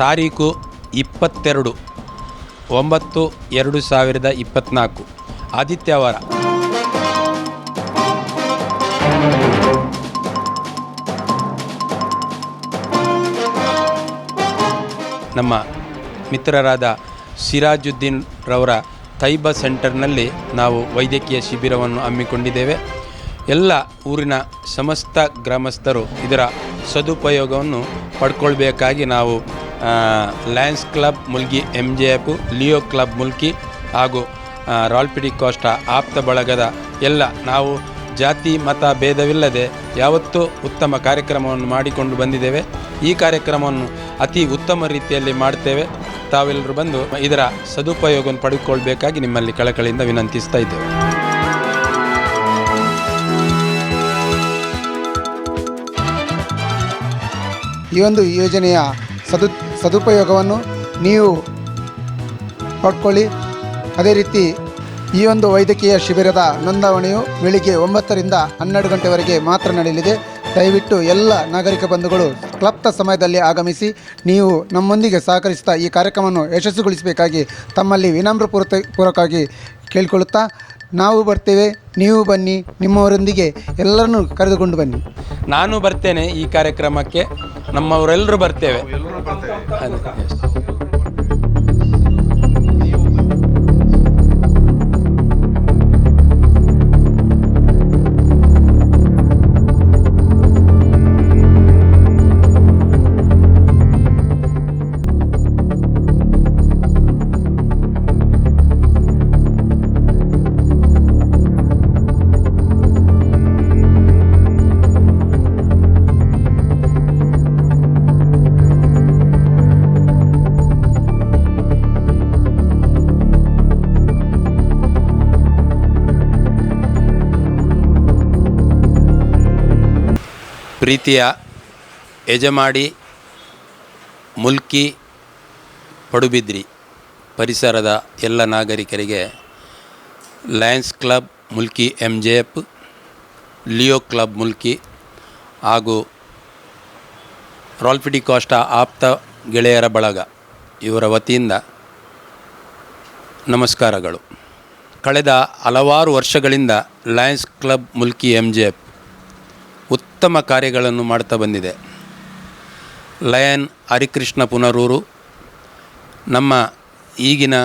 ತಾರೀಕು ಇಪ್ಪತ್ತೆರಡು, ಒಂಬತ್ತು ಎರಡು ಸಾವಿರದ ಇಪ್ಪತ್ತ್ನಾಲ್ಕು ಆದಿತ್ಯವಾರ. ನಮ್ಮ ಮಿತ್ರರಾದ ಸಿರಾಜುದ್ದೀನ್ ರವರ ತೈಬ ಸೆಂಟರ್ನಲ್ಲಿ ನಾವು ವೈದ್ಯಕೀಯ ಶಿಬಿರವನ್ನು ಹಮ್ಮಿಕೊಂಡಿದ್ದೇವೆ. ಎಲ್ಲ ಊರಿನ ಸಮಸ್ತ ಗ್ರಾಮಸ್ಥರು ಇದರ ಸದುಪಯೋಗವನ್ನು ಪಡ್ಕೊಳ್ಬೇಕಾಗಿ ನಾವು Lions club Mulki M J F Leo club Mulki ಹಾಗೂ ರಾಲ್ಪಿಡಿ ಕೋಸ್ಟ ಆಪ್ತ ಬಳಗದ ಎಲ್ಲ ನಾವು ಜಾತಿ, ಮತ, ಭೇದವಿಲ್ಲದೆ ಯಾವತ್ತೂ ಉತ್ತಮ ಕಾರ್ಯಕ್ರಮವನ್ನು ಮಾಡಿಕೊಂಡು ಬಂದಿದ್ದೇವೆ. ಈ ಕಾರ್ಯಕ್ರಮವನ್ನು ಅತಿ ಉತ್ತಮ ರೀತಿಯಲ್ಲಿ ಮಾಡ್ತೇವೆ. ತಾವೆಲ್ಲರೂ ಬಂದು ಇದರ ಸದುಪಯೋಗವನ್ನು ಪಡೆದುಕೊಳ್ಬೇಕಾಗಿ ನಿಮ್ಮಲ್ಲಿ ಕಳಕಳಿಯಿಂದ ವಿನಂತಿಸ್ತಾ ಇದ್ದೇವೆ. ಈ ಒಂದು ಯೋಜನೆಯ ಸದು ಸದುಪಯೋಗವನ್ನು ನೀವು ಪಡ್ಕೊಳ್ಳಿ. ಅದೇ ರೀತಿ ಈ ಒಂದು ವೈದ್ಯಕೀಯ ಶಿಬಿರದ ನೋಂದಾವಣೆಯು ಬೆಳಿಗ್ಗೆ ಒಂಬತ್ತರಿಂದ ಹನ್ನೆರಡು ಗಂಟೆವರೆಗೆ ಮಾತ್ರ ನಡೆಯಲಿದೆ. ದಯವಿಟ್ಟು ಎಲ್ಲ ನಾಗರಿಕ ಬಂಧುಗಳು ಕ್ಲಪ್ತ ಸಮಯದಲ್ಲಿ ಆಗಮಿಸಿ ನೀವು ನಮ್ಮೊಂದಿಗೆ ಸಹಕರಿಸುತ್ತಾ ಈ ಕಾರ್ಯಕ್ರಮವನ್ನು ಯಶಸ್ವಿಗೊಳಿಸಬೇಕಾಗಿ ತಮ್ಮಲ್ಲಿ ವಿನಮ್ರ ಪೂರ್ವಕವಾಗಿ ಕೇಳಿಕೊಳ್ಳುತ್ತಾ ನಾವು ಬರ್ತೇವೆ ನೀವು ಬನ್ನಿ ನಿಮ್ಮವರೊಂದಿಗೆ ಎಲ್ಲರನ್ನೂ ಕರೆದುಕೊಂಡು ಬನ್ನಿ. ನಾನು ಬರ್ತೇನೆ ಈ ಕಾರ್ಯಕ್ರಮಕ್ಕೆ ನಮ್ಮವರೆಲ್ಲರೂ ಬರ್ತೇವೆ. ಅದೇ, ಪ್ರೀತಿಯ ಎಜಮಾಡಿ ಮುಲ್ಕಿ ಪಡುಬಿದ್ರಿ ಪರಿಸರದ ಎಲ್ಲ ನಾಗರಿಕರಿಗೆ Lions club Mulki M J F Leo club Mulki ಹಾಗೂ ರಾಲ್ಫಿಡಿ ಕಾಸ್ಟಾ ಆಪ್ತ ಗೆಳೆಯರ ಬಳಗ ಇವರ ವತಿಯಿಂದ ನಮಸ್ಕಾರಗಳು. ಕಳೆದ ಹಲವಾರು ವರ್ಷಗಳಿಂದ Lions club Mulki M J F ಉತ್ತಮ ಕಾರ್ಯಗಳನ್ನು ಮಾಡ್ತಾ ಬಂದಿದೆ. ಲಯನ್, ಹರಿಕೃಷ್ಣ ಪುನರೂರು, ನಮ್ಮ ಈಗಿನ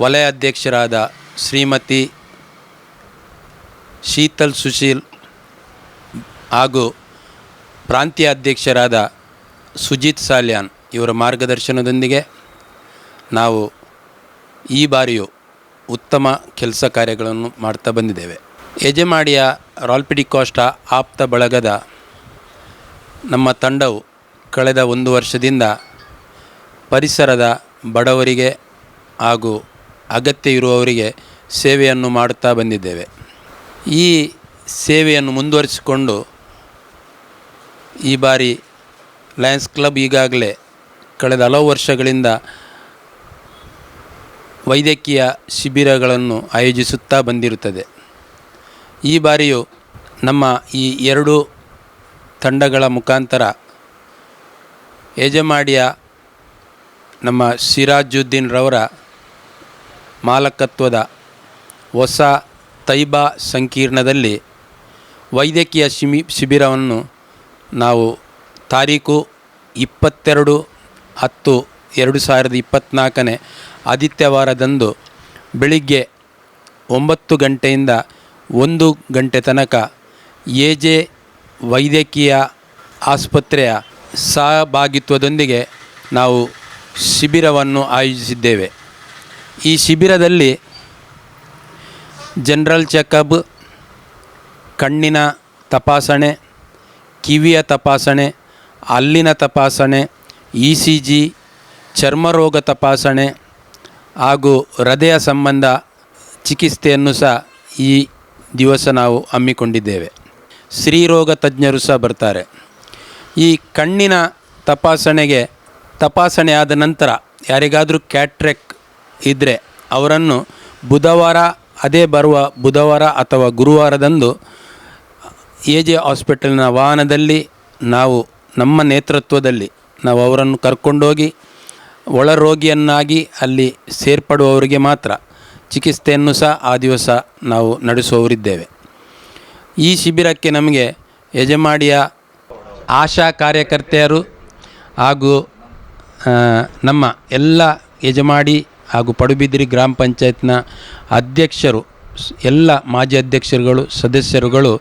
ವಲಯ ಅಧ್ಯಕ್ಷರಾದ ಶ್ರೀಮತಿ ಶೀತಲ್ ಸುಶೀಲ್ ಹಾಗೂ ಪ್ರಾಂತೀಯ ಅಧ್ಯಕ್ಷರಾದ ಸುಜಿತ್ ಸಾಲ್ಯಾನ್ ಇವರ ಮಾರ್ಗದರ್ಶನದೊಂದಿಗೆ ನಾವು ಈ ಬಾರಿಯೂ ಉತ್ತಮ ಕೆಲಸ ಕಾರ್ಯಗಳನ್ನು ಮಾಡ್ತಾ ಬಂದಿದ್ದೇವೆ. ಯಜಮಾಡಿಯ ರಾಲ್ಪಿಡಿಕೋಷ್ಟ ಆಪ್ತ ಬಳಗದ ನಮ್ಮ ತಂಡವು ಕಳೆದ ಒಂದು ವರ್ಷದಿಂದ ಪರಿಸರದ ಬಡವರಿಗೆ ಹಾಗೂ ಅಗತ್ಯ ಇರುವವರಿಗೆ ಸೇವೆಯನ್ನು ಮಾಡುತ್ತಾ ಬಂದಿದ್ದೇವೆ. ಈ ಸೇವೆಯನ್ನು ಮುಂದುವರಿಸಿಕೊಂಡು ಈ ಬಾರಿ ಲಯನ್ಸ್ ಕ್ಲಬ್ ಈಗಾಗಲೇ ಕಳೆದ ಹಲವು ವರ್ಷಗಳಿಂದ ವೈದ್ಯಕೀಯ ಶಿಬಿರಗಳನ್ನು ಆಯೋಜಿಸುತ್ತಾ ಬಂದಿರುತ್ತದೆ. ಈ ಬಾರಿಯೂ ನಮ್ಮ ಈ ಎರಡು ತಂಡಗಳ ಮುಖಾಂತರ ಯಜಮಾಡಿಯ ನಮ್ಮ ಸಿರಾಜುದ್ದೀನ್ ರವರ ಮಾಲಕತ್ವದ ಹೊಸ ತೈಬಾ ಸಂಕೀರ್ಣದಲ್ಲಿ ವೈದ್ಯಕೀಯ ಶಿಮಿ ಶಿಬಿರವನ್ನು ನಾವು ತಾರೀಕು ಇಪ್ಪತ್ತೆರಡು ಹತ್ತು ಎರಡು ಸಾವಿರದ ಇಪ್ಪತ್ತ್ನಾಲ್ಕನೇ ಆದಿತ್ಯವಾರದಂದು ಬೆಳಿಗ್ಗೆ ಒಂಬತ್ತು ಗಂಟೆಯಿಂದ ಒಂದು ಗಂಟೆ ತನಕ ಎ ಜೆ ವೈದ್ಯಕೀಯ ಆಸ್ಪತ್ರೆಯ ಸಹಭಾಗಿತ್ವದೊಂದಿಗೆ ನಾವು ಶಿಬಿರವನ್ನು ಆಯೋಜಿಸಿದ್ದೇವೆ. ಈ ಶಿಬಿರದಲ್ಲಿ ಜನರಲ್ ಚೆಕಪ್, ಕಣ್ಣಿನ ತಪಾಸಣೆ, ಕಿವಿಯ ತಪಾಸಣೆ, ಅಲ್ಲಿನ ತಪಾಸಣೆ, ಇ ಸಿ ಜಿ, ಚರ್ಮರೋಗ ತಪಾಸಣೆ ಹಾಗೂ ಹೃದಯ ಸಂಬಂಧ ಚಿಕಿತ್ಸೆಯನ್ನು ಸಹ ಈ ದಿವಸ ನಾವು ಹಮ್ಮಿಕೊಂಡಿದ್ದೇವೆ. ಸ್ತ್ರೀರೋಗ ತಜ್ಞರು ಸಹ ಬರ್ತಾರೆ. ಈ ಕಣ್ಣಿನ ತಪಾಸಣೆಗೆ ತಪಾಸಣೆ ಆದ ನಂತರ ಯಾರಿಗಾದರೂ ಕ್ಯಾಟ್ರೆಕ್ ಇದ್ದರೆ ಅವರನ್ನು ಬುಧವಾರ, ಅದೇ ಬರುವ ಬುಧವಾರ ಅಥವಾ ಗುರುವಾರದಂದು ಎ ಜೆ ಹಾಸ್ಪಿಟಲ್ನ ವಾಹನದಲ್ಲಿ ನಾವು ನಮ್ಮ ನೇತೃತ್ವದಲ್ಲಿ ನಾವು ಅವರನ್ನು ಕರ್ಕೊಂಡೋಗಿ ಒಳ ರೋಗಿಯನ್ನಾಗಿ ಅಲ್ಲಿ ಸೇರ್ಪಡುವವರಿಗೆ ಮಾತ್ರ ಚಿಕಿತ್ಸೆಯನ್ನು ಸಹ ಆ ದಿವಸ ನಾವು ನಡೆಸುವವರಿದ್ದೇವೆ. ಈ ಶಿಬಿರಕ್ಕೆ ನಮಗೆ ಯಜಮಾಡಿಯ ಆಶಾ ಕಾರ್ಯಕರ್ತೆಯರು ಹಾಗೂ ನಮ್ಮ ಎಲ್ಲ ಯಜಮಾಡಿ ಹಾಗೂ ಪಡುಬಿದ್ರಿ ಗ್ರಾಮ ಪಂಚಾಯತ್ನ ಅಧ್ಯಕ್ಷರು, ಎಲ್ಲ ಮಾಜಿ ಅಧ್ಯಕ್ಷರುಗಳು, ಸದಸ್ಯರುಗಳು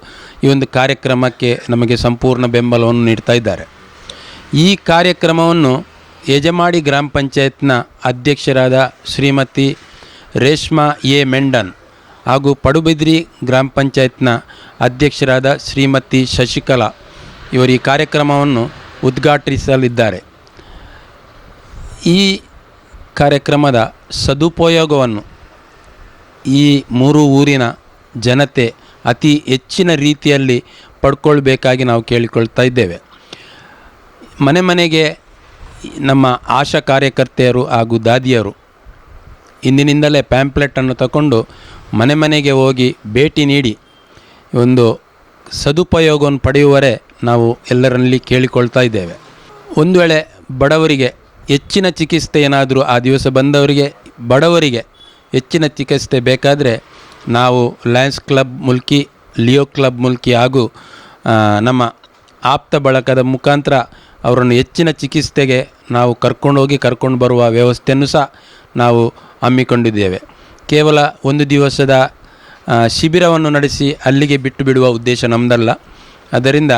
ಈ ಒಂದು ಕಾರ್ಯಕ್ರಮಕ್ಕೆ ನಮಗೆ ಸಂಪೂರ್ಣ ಬೆಂಬಲವನ್ನು ನೀಡ್ತಾ ಇದ್ದಾರೆ. ಈ ಕಾರ್ಯಕ್ರಮವನ್ನು ಯಜಮಾಡಿ ಗ್ರಾಮ ಪಂಚಾಯತ್ನ ಅಧ್ಯಕ್ಷರಾದ ಶ್ರೀಮತಿ ರೇಷ್ಮಾ ಎ ಮೆಂಡನ್ ಹಾಗೂ ಪಡುಬಿದ್ರಿ ಗ್ರಾಮ ಪಂಚಾಯತ್ನ ಅಧ್ಯಕ್ಷರಾದ ಶ್ರೀಮತಿ ಶಶಿಕಲಾ ಇವರು ಈ ಕಾರ್ಯಕ್ರಮವನ್ನು ಉದ್ಘಾಟಿಸಲಿದ್ದಾರೆ. ಈ ಕಾರ್ಯಕ್ರಮದ ಸದುಪಯೋಗವನ್ನು ಈ ಮೂರು ಊರಿನ ಜನತೆ ಅತಿ ಹೆಚ್ಚಿನ ರೀತಿಯಲ್ಲಿ ಪಡ್ಕೊಳ್ಬೇಕಾಗಿ ನಾವು ಕೇಳಿಕೊಳ್ತಾ ಇದ್ದೇವೆ. ಮನೆ ಮನೆಗೆ ನಮ್ಮ ಆಶಾ ಕಾರ್ಯಕರ್ತೆಯರು ಹಾಗೂ ದಾದಿಯರು ಇಂದಿನಿಂದಲೇ ಪ್ಯಾಂಪ್ಲೆಟನ್ನು ತಗೊಂಡು ಮನೆ ಮನೆಗೆ ಹೋಗಿ ಭೇಟಿ ನೀಡಿ ಒಂದು ಸದುಪಯೋಗವನ್ನು ಪಡೆಯುವರೆ ನಾವು ಎಲ್ಲರಲ್ಲಿ ಕೇಳಿಕೊಳ್ತಾ ಇದ್ದೇವೆ. ಒಂದು ವೇಳೆ ಬಡವರಿಗೆ ಹೆಚ್ಚಿನ ಚಿಕಿತ್ಸೆ ಏನಾದರೂ ಆ ದಿವಸ ಬಂದವರಿಗೆ ಬಡವರಿಗೆ ಹೆಚ್ಚಿನ ಚಿಕಿತ್ಸೆ ಬೇಕಾದರೆ ನಾವು Lions club Mulki Leo club Mulki ಹಾಗೂ ನಮ್ಮ ಆಪ್ತ ಬಳಕದ ಮುಖಾಂತರ ಅವರನ್ನು ಹೆಚ್ಚಿನ ಚಿಕಿತ್ಸೆಗೆ ನಾವು ಕರ್ಕೊಂಡೋಗಿ ಕರ್ಕೊಂಡು ಬರುವ ವ್ಯವಸ್ಥೆಯನ್ನು ಸಹ ನಾವು ಹಮ್ಮಿಕೊಂಡಿದ್ದೇವೆ. ಕೇವಲ ಒಂದು ದಿವಸದ ಶಿಬಿರವನ್ನು ನಡೆಸಿ ಅಲ್ಲಿಗೆ ಬಿಟ್ಟು ಬಿಡುವ ಉದ್ದೇಶ ನಮ್ಮದಲ್ಲ ಅದರಿಂದ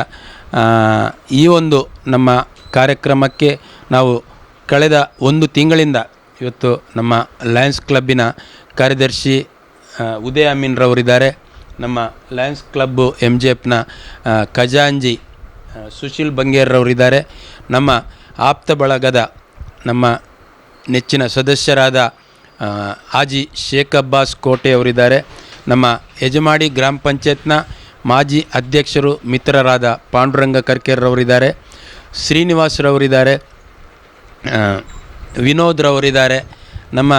ಈ ಒಂದು ನಮ್ಮ ಕಾರ್ಯಕ್ರಮಕ್ಕೆ ನಾವು ಕಳೆದ ಒಂದು ತಿಂಗಳಿಂದ ಇವತ್ತು ನಮ್ಮ ಲಯನ್ಸ್ ಕ್ಲಬ್ಬಿನ ಕಾರ್ಯದರ್ಶಿ ಉದಯ ಅಮೀನ್ರವರಿದ್ದಾರೆ ನಮ್ಮ ಲಯನ್ಸ್ ಕ್ಲಬ್ಬು ಎಂ ಜೆ ಎಫ್ನ ಖಜಾಂಜಿ ಸುಶೀಲ್ ಬಂಗೇರ್ರವರಿದ್ದಾರೆ ನಮ್ಮ ಆಪ್ತ ಬಳಗದ ನಮ್ಮ ನೆಚ್ಚಿನ ಸದಸ್ಯರಾದ ಹಾಜಿ ಶೇಖ್ ಅಬ್ಬಾಸ್ ಕೋಟೆ ಅವರಿದ್ದಾರೆ. ನಮ್ಮ ಯಜಮಾಡಿ ಗ್ರಾಮ ಪಂಚಾಯತ್ನ ಮಾಜಿ ಅಧ್ಯಕ್ಷರು ಮಿತ್ರರಾದ ಪಾಂಡುರಂಗ ಕರ್ಕೇರ್ರವರಿದ್ದಾರೆ ಶ್ರೀನಿವಾಸ್ರವರಿದ್ದಾರೆ ವಿನೋದ್ ವಿನೋದ್ರವರಿದ್ದಾರೆ ನಮ್ಮ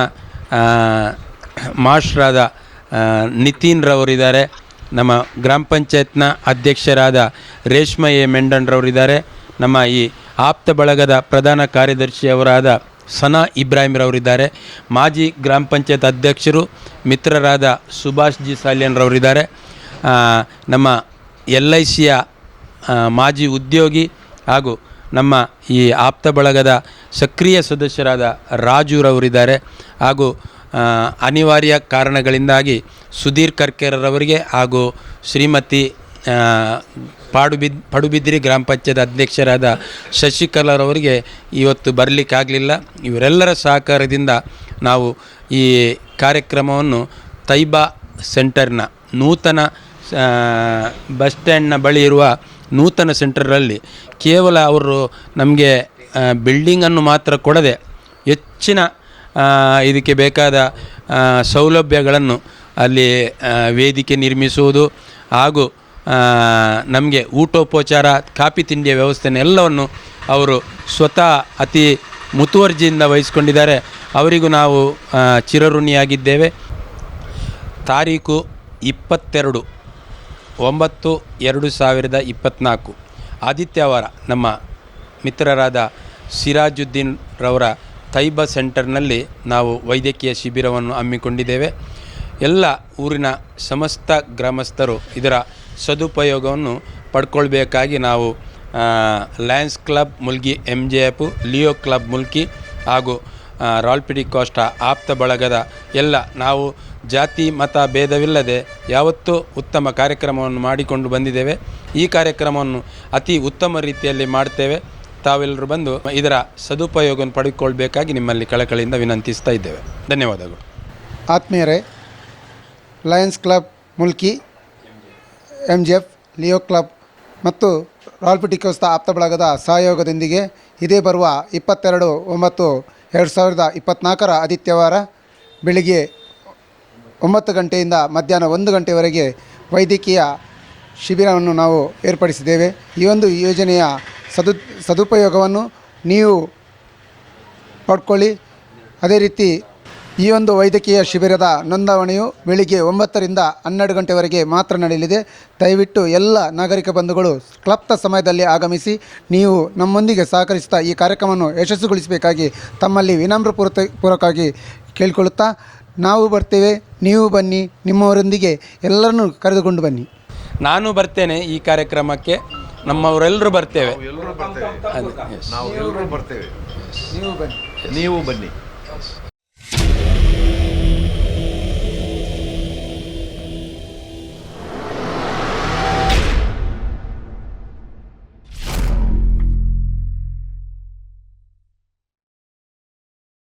ಮಾಸ್ಟ್ರಾದ ರವರಿದ್ದಾರೆ. ನಿತಿನ್ರವರಿದ್ದಾರೆ ನಮ್ಮ ಗ್ರಾಮ ಪಂಚಾಯತ್ನ ಅಧ್ಯಕ್ಷರಾದ ರೇಷ್ಮ ಎ. ಮೆಂಡನ್ರವರಿದ್ದಾರೆ ನಮ್ಮ ಈ ಆಪ್ತ ಬಳಗದ ಪ್ರಧಾನ ಕಾರ್ಯದರ್ಶಿಯವರಾದ ಸನಾ ಇಬ್ರಾಹಿಂರವರಿದ್ದಾರೆ. ಮಾಜಿ ಗ್ರಾಮ ಪಂಚಾಯತ್ ಅಧ್ಯಕ್ಷರು ಮಿತ್ರರಾದ ಸುಭಾಷ್ ಜಿ ಸಾಲಿಯನ್ರವರಿದ್ದಾರೆ. ನಮ್ಮ ಎಲ್ ಐ ಸಿಯ ಮಾಜಿ ಉದ್ಯೋಗಿ ಹಾಗೂ ನಮ್ಮ ಈ ಆಪ್ತ ಬಳಗದ ಸಕ್ರಿಯ ಸದಸ್ಯರಾದ ರಾಜುರವರಿದ್ದಾರೆ. ಹಾಗೂ ಅನಿವಾರ್ಯ ಕಾರಣಗಳಿಂದಾಗಿ ಸುಧೀರ್ ಕರ್ಕೇರರವರಿಗೆ ಹಾಗೂ ಶ್ರೀಮತಿ ಪಾಡುಬಿದ್ ಪಡುಬಿದ್ರಿ ಗ್ರಾಮ ಪಂಚಾಯತ್ ಅಧ್ಯಕ್ಷರಾದ ಶಶಿಕಲಾರವರಿಗೆ ಇವತ್ತು ಬರಲಿಕ್ಕಾಗಲಿಲ್ಲ. ಇವರೆಲ್ಲರ ಸಹಕಾರದಿಂದ ನಾವು ಈ ಕಾರ್ಯಕ್ರಮವನ್ನು ತೈಬಾ ಸೆಂಟರ್ನ ನೂತನ ಬಸ್ ಸ್ಟ್ಯಾಂಡ್ನ ಬಳಿ ಇರುವ ನೂತನ ಸೆಂಟರಲ್ಲಿ ಕೇವಲ ಅವರು ನಮಗೆ ಬಿಲ್ಡಿಂಗನ್ನು ಮಾತ್ರ ಕೊಡದೆ ಹೆಚ್ಚಿನ ಇದಕ್ಕೆ ಬೇಕಾದ ಸೌಲಭ್ಯಗಳನ್ನು ಅಲ್ಲಿ ವೇದಿಕೆ ನಿರ್ಮಿಸುವುದು ಹಾಗೂ ನಮಗೆ ಊಟೋಪಚಾರ, ಕಾಫಿ ತಿಂಡಿಯ ವ್ಯವಸ್ಥೆನೆಲ್ಲವನ್ನು ಅವರು ಸ್ವತಃ ಅತಿ ಮುತುವರ್ಜಿಯಿಂದ ವಹಿಸ್ಕೊಂಡಿದ್ದಾರೆ. ಅವರಿಗೂ ನಾವು ಚಿರಋಣಿಯಾಗಿದ್ದೇವೆ. ತಾರೀಕು ಇಪ್ಪತ್ತೆರಡು, ಒಂಬತ್ತು ಎರಡು ಸಾವಿರದ ಇಪ್ಪತ್ತ್ನಾಲ್ಕು ಆದಿತ್ಯವಾರ ನಮ್ಮ ಮಿತ್ರರಾದ ಸಿರಾಜುದ್ದೀನ್ ರವರ ತೈಬ ಸೆಂಟರ್ನಲ್ಲಿ ನಾವು ವೈದ್ಯಕೀಯ ಶಿಬಿರವನ್ನು ಹಮ್ಮಿಕೊಂಡಿದ್ದೇವೆ. ಎಲ್ಲ ಊರಿನ ಸಮಸ್ತ ಗ್ರಾಮಸ್ಥರು ಇದರ ಸದುಪಯೋಗವನ್ನು ಪಡ್ಕೊಳ್ಬೇಕಾಗಿ ನಾವು Lions club Mulki M J F Leo club Mulki ಹಾಗೂ ರಾಲ್ಪಿಡಿ ಕೋಸ್ಟಾ ಆಪ್ತ ಬಳಗದ ಎಲ್ಲ ನಾವು ಜಾತಿ, ಮತ, ಭೇದವಿಲ್ಲದೆ ಯಾವತ್ತೂ ಉತ್ತಮ ಕಾರ್ಯಕ್ರಮವನ್ನು ಮಾಡಿಕೊಂಡು ಬಂದಿದ್ದೇವೆ. ಈ ಕಾರ್ಯಕ್ರಮವನ್ನು ಅತಿ ಉತ್ತಮ ರೀತಿಯಲ್ಲಿ ಮಾಡ್ತೇವೆ. ತಾವೆಲ್ಲರೂ ಬಂದು ಇದರ ಸದುಪಯೋಗವನ್ನು ಪಡೆದುಕೊಳ್ಬೇಕಾಗಿ ನಿಮ್ಮಲ್ಲಿ ಕಳಕಳಿಯಿಂದ ವಿನಂತಿಸ್ತಾ ಇದ್ದೇವೆ. ಧನ್ಯವಾದಗಳು. ಆತ್ಮೀಯರೇ Lions club Mulki M G F Leo club ಮತ್ತು ರಾಲ್ಪಿಟಿಕೋಸ್ತ ಆಪ್ತ ಬಳಗದ ಸಹಯೋಗದೊಂದಿಗೆ ಇದೇ ಬರುವ ಇಪ್ಪತ್ತೆರಡು, ಒಂಬತ್ತು, ಎರಡು ಸಾವಿರದ ಇಪ್ಪತ್ತ್ನಾಲ್ಕರ ಆದಿತ್ಯವಾರ ಬೆಳಿಗ್ಗೆ ಒಂಬತ್ತು ಗಂಟೆಯಿಂದ ಮಧ್ಯಾಹ್ನ ಒಂದು ಗಂಟೆವರೆಗೆ ವೈದ್ಯಕೀಯ ಶಿಬಿರವನ್ನು ನಾವು ಏರ್ಪಡಿಸಿದ್ದೇವೆ. ಈ ಒಂದು ಯೋಜನೆಯ ಸದು, ಸದುಪಯೋಗವನ್ನು ನೀವು ಪಡ್ಕೊಳ್ಳಿ. ಅದೇ ರೀತಿ ಈ ಒಂದು ವೈದ್ಯಕೀಯ ಶಿಬಿರದ ನೋಂದಾವಣೆಯು ಬೆಳಿಗ್ಗೆ ಒಂಬತ್ತರಿಂದ ಹನ್ನೆರಡು ಗಂಟೆವರೆಗೆ ಮಾತ್ರ ನಡೆಯಲಿದೆ. ದಯವಿಟ್ಟು ಎಲ್ಲ ನಾಗರಿಕ ಬಂಧುಗಳು ಕ್ಲಪ್ತ ಸಮಯದಲ್ಲಿ ಆಗಮಿಸಿ ನೀವು ನಮ್ಮೊಂದಿಗೆ ಸಹಕರಿಸುತ್ತಾ ಈ ಕಾರ್ಯಕ್ರಮವನ್ನು ಯಶಸ್ಸುಗೊಳಿಸಬೇಕಾಗಿ ತಮ್ಮಲ್ಲಿ ವಿನಮ್ರ ಪೂರ್ತ ಪೂರ್ವಕವಾಗಿ ಕೇಳಿಕೊಳ್ಳುತ್ತಾ ನಾವು ಬರ್ತೇವೆ. ನೀವು ಬನ್ನಿ ನಿಮ್ಮವರೊಂದಿಗೆ ಎಲ್ಲರನ್ನೂ ಕರೆದುಕೊಂಡು ಬನ್ನಿ. ನಾನು ಬರ್ತೇನೆ ಈ ಕಾರ್ಯಕ್ರಮಕ್ಕೆ. ನಮ್ಮವರೆಲ್ಲರೂ ಬರ್ತೇವೆ. ಎಲ್ಲರೂ ಬರ್ತೇವೆ. ನಾವು ಎಲ್ಲರೂ ಬರ್ತೇವೆ. ನೀವು ಬನ್ನಿ ನೀವು ಬನ್ನಿ.